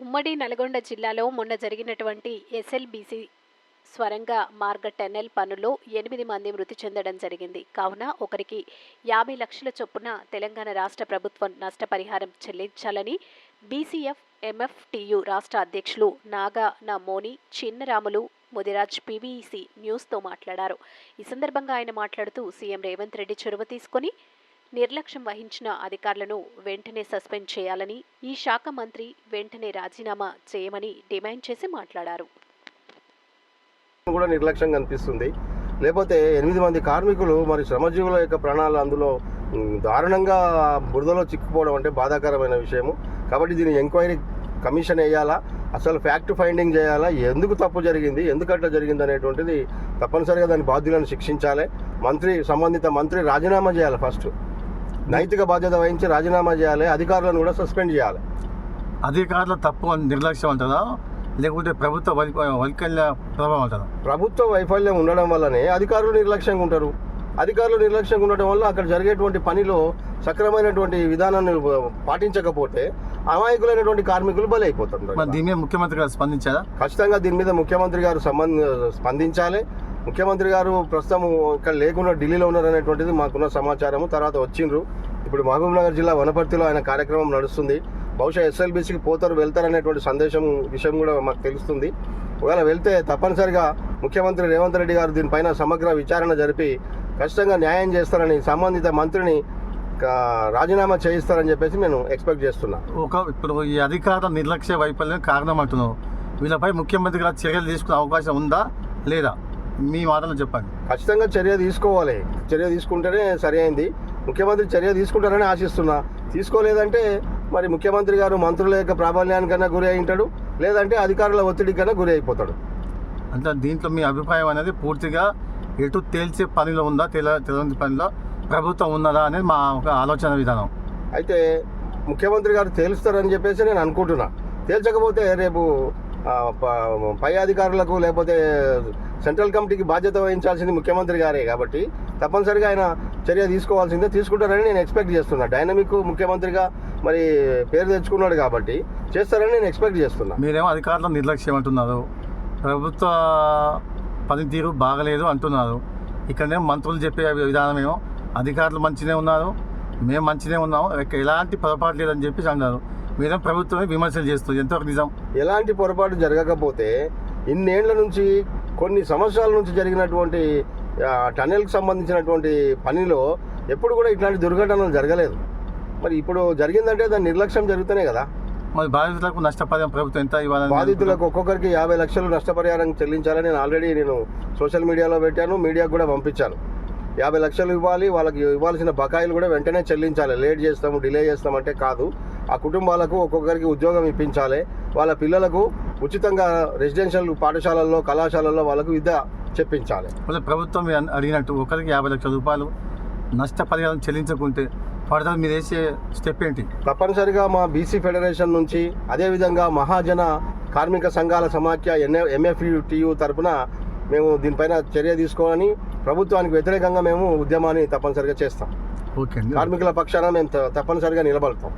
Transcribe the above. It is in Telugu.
ఉమ్మడి నల్గొండ జిల్లాలో మొన్న జరిగినటువంటి ఎస్ఎల్బీసీ స్వరంగ మార్గ టెన్నెల్ పనుల్లో ఎనిమిది మంది మృతి చెందడం జరిగింది. కావున ఒకరికి యాభై లక్షల చొప్పున తెలంగాణ రాష్ట్ర ప్రభుత్వం నష్టపరిహారం చెల్లించాలని బీసీఎఫ్ ఎంఎఫ్టియు రాష్ట్ర అధ్యక్షులు నాగా నమోని చిన్నరాములు ముదిరాజ్ పీవీసీ న్యూస్తో మాట్లాడారు. ఈ సందర్భంగా ఆయన మాట్లాడుతూ సీఎం రేవంత్ రెడ్డి చొరవ తీసుకొని నిర్లక్ష్యం వహించిన అధికారులను వెంటనే సస్పెండ్ చేయాలని ఈ శాఖ మంత్రి వెంటనే రాజీనామా చేయమని డిమాండ్ చేసి మాట్లాడారు. కూడా నిర్లక్ష్యం కనిపిస్తుంది లేకపోతే ఎనిమిది మంది కార్మికులు మరి శ్రమజీవుల యొక్క ప్రాణాలు అందులో దారుణంగా బురదలో చిక్కుపోవడం అంటే బాధాకరమైన విషయము. కాబట్టి దీని ఎంక్వైరీ కమిషన్ వేయాలా? అసలు ఫ్యాక్ట్ ఫైండింగ్ చేయాలా? ఎందుకు తప్పు జరిగింది? ఎందుకు అట్లా జరిగింది అనేటువంటిది తప్పనిసరిగా దాని బాధ్యులను శిక్షించాలి. మంత్రి సంబంధిత మంత్రి రాజీనామా చేయాలి ఫస్ట్. నైతిక బాధ్యత వహించి రాజీనామా చేయాలి అధికారులను కూడా సస్పెండ్ చేయాలి. అధికారుల తప్పు నిర్లక్ష్యం అంటారా లేకుంటే ప్రభుత్వ వై- వైకల్య ప్రభావం అంటారా ప్రభుత్వ వైఫల్యం ఉండడం వల్లనే అధికారులు నిర్లక్ష్యంగా ఉంటారు. అధికారులు నిర్లక్ష్యంగా ఉండడం వల్ల అక్కడ జరిగేటువంటి పనిలో సక్రమైనటువంటి విధానాన్ని పాటించకపోతే అమాయకులైనటువంటి కార్మికులు బలైపోతారు దీని మీద ముఖ్యమంత్రి గారు స్పందించారా? ఖచ్చితంగా దీని మీద ముఖ్యమంత్రి గారు సంబంధ స్పందించాలి. ముఖ్యమంత్రి గారు ప్రస్తుతం ఇక్కడ లేకుండా ఢిల్లీలో ఉన్నారు అనేటువంటిది మాకున్న సమాచారము. తర్వాత వచ్చిండ్రు. ఇప్పుడు మహబూబ్ నగర్ జిల్లా వనపర్తిలో ఆయన కార్యక్రమం నడుస్తుంది. బహుశా ఎస్ఎల్బీసీకి పోతారు వెళ్తారనేటువంటి సందేశం విషయం కూడా మాకు తెలుస్తుంది. ఒకవేళ వెళ్తే తప్పనిసరిగా ముఖ్యమంత్రి రేవంత్ రెడ్డి గారు దీనిపైన సమగ్ర విచారణ జరిపి ఖచ్చితంగా న్యాయం చేస్తారని సంబంధిత మంత్రిని రాజీనామా చేయిస్తారని చెప్పేసి నేను ఎక్స్పెక్ట్ చేస్తున్నా. ఒక ఇప్పుడు ఈ అధికార నిర్లక్ష్య వైఫల్యం కారణం అంటున్నావు. వీళ్ళపై ముఖ్యమంత్రి గారు చర్యలు తీసుకునే అవకాశం ఉందా లేదా? మీ మాటలు చెప్పండి. ఖచ్చితంగా చర్య తీసుకోవాలి. చర్య తీసుకుంటేనే సరి అయింది ముఖ్యమంత్రి చర్య తీసుకుంటారని ఆశిస్తున్నా. తీసుకోలేదంటే మరి ముఖ్యమంత్రి గారు మంత్రుల యొక్క ప్రాబల్యానికన్నా గురి అయి ఉంటాడు. లేదంటే అధికారుల ఒత్తిడికన్నా గురి అయిపోతాడు. అంటే దీంట్లో మీ అభిప్రాయం అనేది పూర్తిగా ఎటు తేల్చే పనిలో ఉందా? తెల తెలియని పనిలో ప్రభుత్వం ఉన్నదా అనేది మా ఒక ఆలోచన విధానం. అయితే ముఖ్యమంత్రి గారు తేలుస్తారని చెప్పేసి నేను అనుకుంటున్నా. తేల్చకపోతే రేపు ప- పై అధికారులకు లేకపోతే సెంట్రల్ కమిటీకి బాధ్యత వహించాల్సింది ముఖ్యమంత్రి గారే కాబట్టి తప్పనిసరిగా ఆయన చర్య తీసుకోవాల్సిందే తీసుకుంటారని నేను ఎక్స్పెక్ట్ చేస్తున్నా. డైనమిక్ ముఖ్యమంత్రిగా మరి పేరు తెచ్చుకున్నాడు కాబట్టి చేస్తారని నేను ఎక్స్పెక్ట్ చేస్తున్నా. మీరేమో అధికారుల నిర్లక్ష్యం అంటున్నారు. ప్రభుత్వ పనితీరు బాగలేదు అంటున్నారు. ఇక్కడనే మంత్రులు చెప్పే విధానమేమో అధికారులు మంచినే ఉన్నారు మేము మంచినే ఉన్నాము ఎలాంటి పొరపాటు లేదని చెప్పేసి అన్నారు మీరేం ప్రభుత్వమే విమర్శలు చేస్తుంది. ఎంతవరకు నిజం? ఎలాంటి పొరపాటు జరగకపోతే ఇన్నేళ్ళ నుంచి కొన్ని సంవత్సరాల నుంచి జరిగినటువంటి ఆ, టన్నెల్కి సంబంధించినటువంటి పనిలో ఎప్పుడు కూడా ఇట్లాంటి దుర్ఘటనలు జరగలేదు. మరి ఇప్పుడు జరిగిందంటే దాని నిర్లక్ష్యం జరుగుతూనే కదా. మరి బాధితులకు నష్టపరిహారం ప్రభుత్వం ఎంత ఇవ్వాలని బాధితులకు ఒక్కొక్కరికి యాభై లక్షలు నష్టపరిహారం చెల్లించాలని నేను ఆల్రెడీ నేను సోషల్ మీడియాలో పెట్టాను మీడియాకు కూడా పంపించాను. యాభై లక్షలు ఇవ్వాలి వాళ్ళకి ఇవ్వాల్సిన బకాయిలు కూడా వెంటనే చెల్లించాలి. లేట్ చేస్తాము డిలే చేస్తామంటే కాదు. ఆ కుటుంబాలకు ఒక్కొక్కరికి ఉద్యోగం ఇప్పించాలి. వాళ్ళ పిల్లలకు ఉచితంగా రెసిడెన్షియల్ పాఠశాలల్లో కళాశాలల్లో వాళ్ళకు విద్య చెప్పించాలి. ప్రభుత్వం అడిగినట్టు ఒకరికి యాభై లక్షల రూపాయలు నష్టపరిహారం చెల్లించకుంటే ఫర్దర్ మీరు వేసే స్టెప్ ఏంటి? తప్పనిసరిగా మా బీసీ ఫెడరేషన్ నుంచి అదేవిధంగా మహాజన కార్మిక సంఘాల సమాఖ్య ఎన్ఏ ఎంఎఫ్యుటియు తరపున మేము దీనిపైన చర్య తీసుకోవాలని ప్రభుత్వానికి వ్యతిరేకంగా మేము ఉద్యమాన్ని తప్పనిసరిగా చేస్తాం. కార్మికుల పక్షాన మేము తప్పనిసరిగా నిలబడతాం.